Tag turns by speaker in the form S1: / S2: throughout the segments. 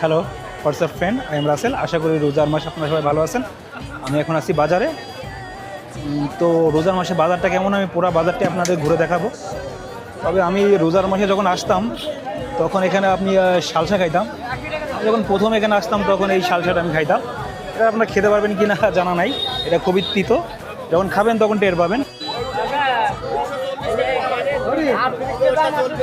S1: Hello WhatsApp friend I am Rasel আশা করি রোজার মাসে আপনারা সবাই ভালো আছেন। আমি এখন আছি বাজারে। তো রোজার মাসে বাজারটা কেমন? আমি পুরো বাজারটি আপনাদের ঘুরে দেখাবো। তবে আমি রোজার মাসে যখন আসতাম, তখন এখানে আপনি শালসা খাইতাম। যখন প্রথম এখানে আসতাম, তখন এই শালসাটা আমি খাইতাম। এটা আপনারা খেতে পারবেন কি না জানা নাই। এটা খুবই তিতো। যখন খাবেন, তখন টের পাবেন। কেমন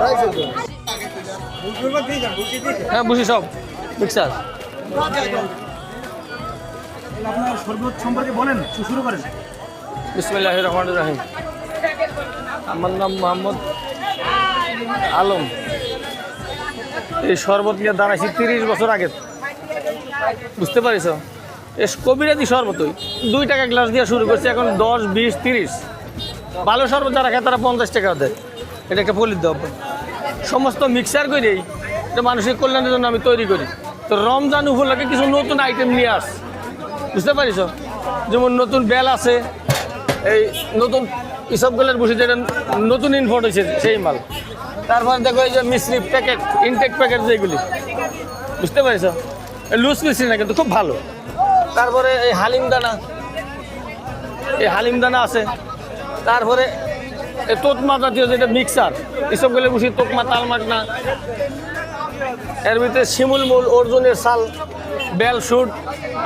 S1: হয়েছে
S2: হ্যাঁ বুঝি সব। মিক্সার।
S1: আপনার শরবত সম্পর্কে বলেন শুরু করেন।
S2: বিসমিল্লাহ রহমান রাহিম। আমার নাম মোহাম্মদ আলম। এই শরবত নিয়ে দাঁড়াইছি তিরিশ বছর আগে। বুঝতে পারিস এ কবিরাজি শরবতই দুই টাকা গ্লাস দিয়ে শুরু করছি, এখন দশ, বিশ, তিরিশ। ভালো শরবত যারা খায় তারা পঞ্চাশ টাকা দেয়। এটাকে পলির দেওয়া সমস্ত মিক্সার করেই এটা মানুষের কল্যাণের জন্য আমি তৈরি করি। তো রমজান উপলক্ষে কিছু নতুন আইটেম নিয়ে আস। বুঝতে পারিস যেমন নতুন বেল আছে, এই নতুন ইসবগুলোর বসে যেটা নতুন ইনফোর্ট হয়েছে, সেই মাল। তারপর দেখো এই যে মিশ্রি প্যাকেট ইনটেক প্যাকেট যেগুলি, বুঝতে পারিস লুজ মিশ্রি না কিন্তু খুব ভালো। তারপরে এই হালিম দানা, এই হালিম দানা আছে। তারপরে এই তোতমা জাতীয় যেটা মিক্সার এসবগুলো বসি তোকমা তালমাকনা এর ভিতরে শিমুল মূল, অর্জুনের সাল বেল শুট,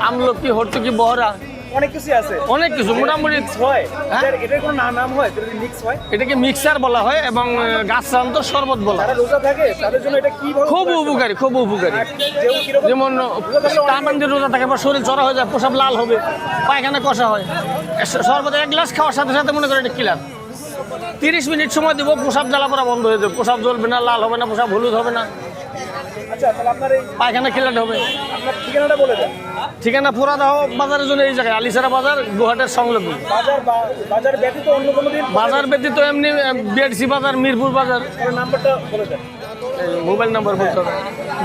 S2: আমলকি হর্তুকি বহরা।
S1: অনেক কিছু আছে।
S2: অনেক কিছু মোটামুটি
S1: হয়?
S2: হ্যাঁ?
S1: এটার- কোনো নাম হয়? যদি মিক্স হয়?
S2: এটাকে মিক্সার বলা হয় এবং গাছান্ত শরবত বলা হয়।
S1: রোজা থাকে তাদের জন্য এটা কি
S2: খুব উপকারী খুব উপকারী। যেমন তারমানদের রোজা থাকে বা শরীর চড়া হয়ে যায় প্রসাব লাল হবে পায়খানা কষা হয় শরবত এক গ্লাস খাওয়ার সাথে সাথে মনে করে এটা কিলার তিরিশ মিনিট সময় দিব প্রসাব জ্বালা পড়া বন্ধ হয়ে যাবে। প্রসাব জ্বলবে না লাল হবে না প্রসাব হলুদ হবে না
S1: আচ্ছা তাহলে আপনার এই
S2: পায়খানা কিলার হবে।
S1: ঠিকানাটা বলে দেন।
S2: ঠিকানা পুরাদাহ বাজারের জন্য এই জায়গায় আলিসারা বাজার গুহাটের সংলগ্ন।
S1: বাজার বাজার ব্যতীত অন্য কোনো দিন
S2: বাজার ব্যতীত এমনি বিএডসি বাজার মিরপুর বাজার।
S1: নাম্বারটা বলে দেন।
S2: মোবাইল নাম্বার বলতে হবে।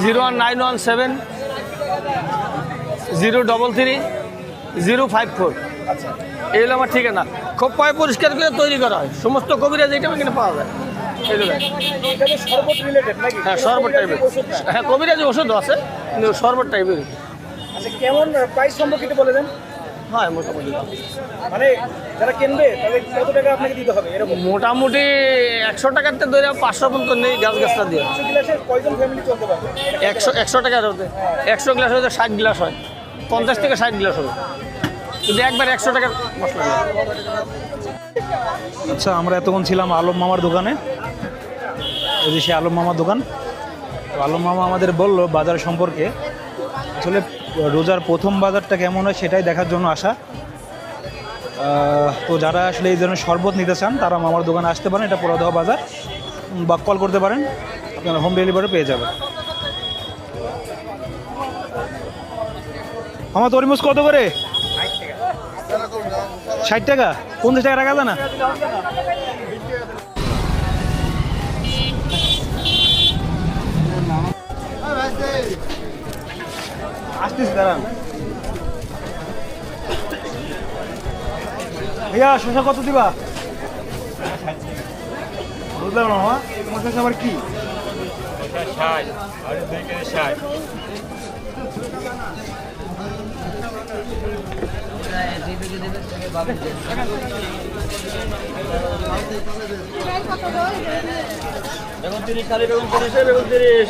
S2: Zero one nine one seven zero double three zero five four.
S1: আচ্ছা।
S2: এই হলো আমার ঠিকানা। খুব পয় পরিষ্কার করে তৈরি করা হয়। সমস্ত কবিরাজ এইটা এখানে পাওয়া যায়।
S1: তো
S2: হ্যাঁ শরবত টাইপের। হ্যাঁ কবিরাজি ওষুধ আছে কিন্তু শরবত টাইপের।
S1: আচ্ছা কেমন প্রাইস সম্পর্কে একটু বলে দেন।
S2: হয় মোটামুটি।
S1: মানে যারা কিনবে তাদের কত টাকা আপনাকে দিতে হবে এরকম?
S2: মোটামুটি একশো টাকাতে ধরে পাঁচশো পর্যন্ত নেই গাছ গাছটা দিয়ে।
S1: একশো গ্লাসে কয়জন ফ্যামিলি চলতে পারবে?
S2: একশো একশো টাকার হতে একশো গ্লাস হতে ষাট গ্লাস হয়। পঞ্চাশ থেকে ষাট গ্লাস হবে। একবার একশো মশলা
S1: আচ্ছা আমরা এতক্ষণ ছিলাম আলম মামার দোকানে। এই সে আলম মামার দোকান। তো আলম মামা আমাদের বলল বাজার সম্পর্কে। আসলে রোজার প্রথম বাজারটা কেমন হয় সেটাই দেখার জন্য আসা। তো যারা আসলে এই ধরনের শরবত নিতে চান, তারা মামার দোকানে আসতে পারেন, এটা পোড়াদহ বাজার। বা কল করতে পারেন, আপনারা হোম ডেলিভারি পেয়ে যাবেন। আমার তরমুজ কত করে? ষাট টাকা? পঞ্চাশ টাকা রাখা না? আসতেছি, দাঁড়ান। ভাইয়া শশা কত দিবা? বুঝলাম না তোমার কাছে আবার কি?
S2: বেগুন তিরিশ খালি বেগুন তিরিশ বেগুন তিরিশ।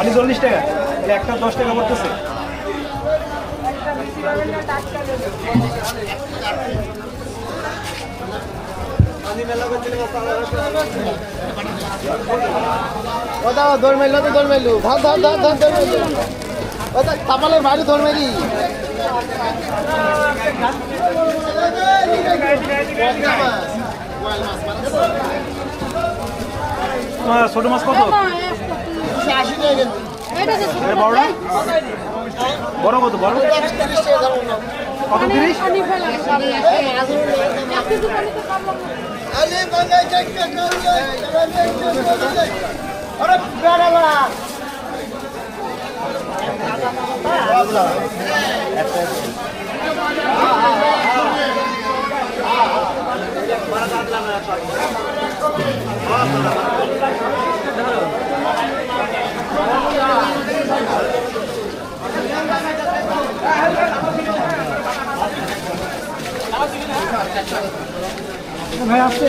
S1: আমি চল্লিশ টাকা। একটা দশ টাকা পড়তেছে।
S3: ওটা দৌড় মারলো তো দৌড় মারলু। ধর ধর ধর ধর দৌড় মারলু। ওটা তাপালের বাইরে দৌড় মারি।
S1: তোমার ছোট মাছ কত? বড়টা বড়? কত বড়? কত তিরিশ?
S3: আরে
S1: ভাই আসছে।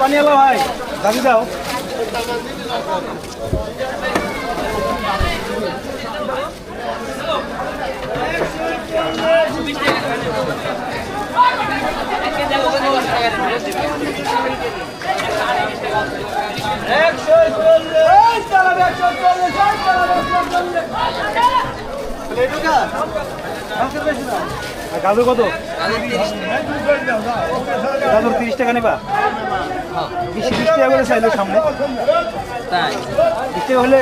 S1: পানি এলো ভাই দাবি দাও গাজর কত? গাজর তিরিশ টাকা নেবা। বিশ টাকা করে চাইলো সামনে। বিশ টাকা হলে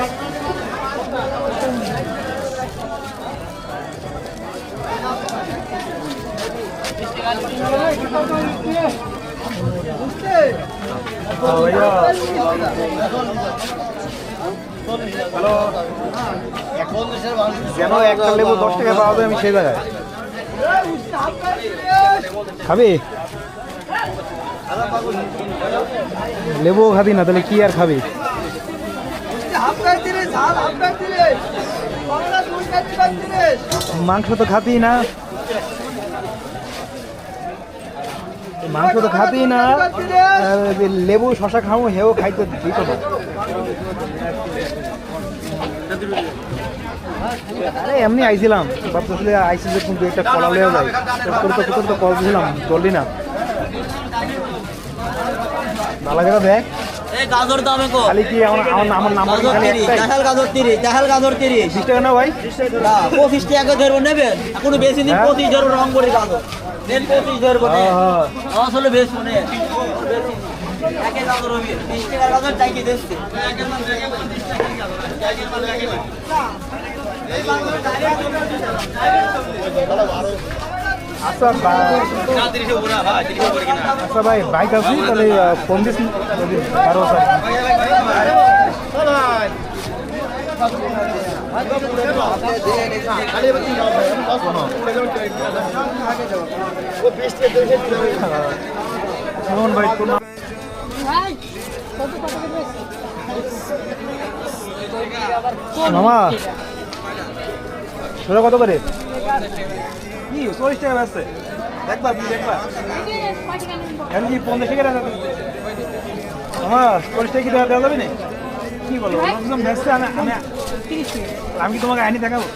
S1: যেন একটা লেবু দশ টাকা পাওয়া যায়, আমি সেই জায়গায়। খাবি? লেবু খাবি না, তাহলে কি আর খাবি? মাংস তো খাতি না। মাংস তো খাতি না। লেবু শশা খাও হেও খাইতে দিত না আরে এমনি আইছিলাম ভাবতেছিলে আইসি যে কিন্তু একটা কলা লেও যায়। তোর তো তোর তো কল দিছিলাম চললি না। ভালো করে দেখ
S4: এই গাজর দামে কো
S1: খালি কি আমার আমার আমার নাম্বার খালি একটাই।
S4: দেখাল গাজর তিরিশ দেখাল গাজর তিরিশ
S1: বিশ টাকা না ভাই?
S4: টাকা নেবেন এখনও বেশি দিন? পঁচিশ রং করে গাজর দেন পঁচিশ ধরবো নে।
S1: হ্যাঁ, হ্যাঁ।
S4: আসলে বেশ মনে একে গাজর হবে বিশ টাকা গাজর চাইকে দিচ্ছে
S1: আচ্ছা বা- আচ্ছা ভাই বাইক আছে তাহলে ফোন দিস
S3: টাকা
S1: সুমন ভাই মামা কত করে? কি চল্লিশ টাকা আছে দেখবা তুমি দেখবা। এখন কি পঞ্চাশ টাকা রাখা মামা চল্লিশ টাকা কি দেওয়া দেওয়া যাবে না? কি বলো একদম ভেসতে আমি আমি আমি কি তোমাকে আইনি দেখাবো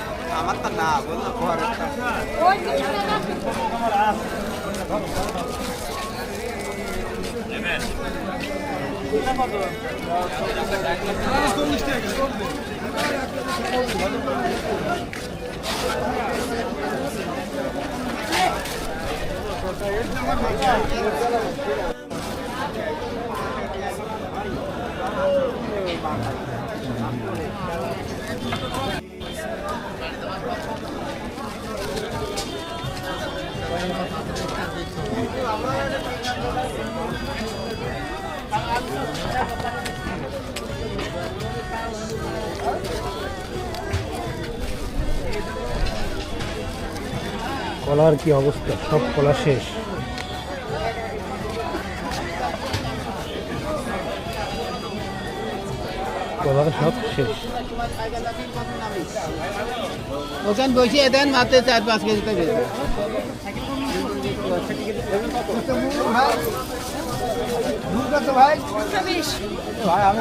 S1: কলার কি অবস্থা? সব কলা শেষ। কলার সব শেষ।
S5: ওখানে বসিয়ে দেন মাত্র চার পাঁচ কেজি
S1: তো ভাই আমি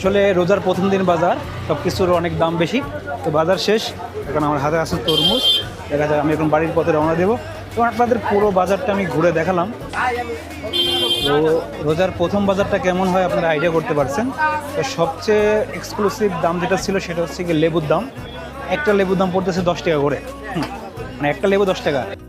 S1: আসলে রোজার প্রথম দিন বাজার সব কিছুর অনেক দাম বেশি। তো বাজার শেষ, এখন আমার হাতে আছে তরমুজ। দেখা যাক, আমি এখন বাড়ির পথে রওনা দেবো। এবং আপনাদের পুরো বাজারটা আমি ঘুরে দেখালাম। তো রোজার প্রথম বাজারটা কেমন হয় আপনারা আইডিয়া করতে পারছেন। তো সবচেয়ে এক্সক্লুসিভ দাম যেটা ছিল, সেটা হচ্ছে কি লেবুর দাম। একটা লেবুর দাম পড়তেছে দশ টাকা করে। মানে একটা লেবু দশ টাকা।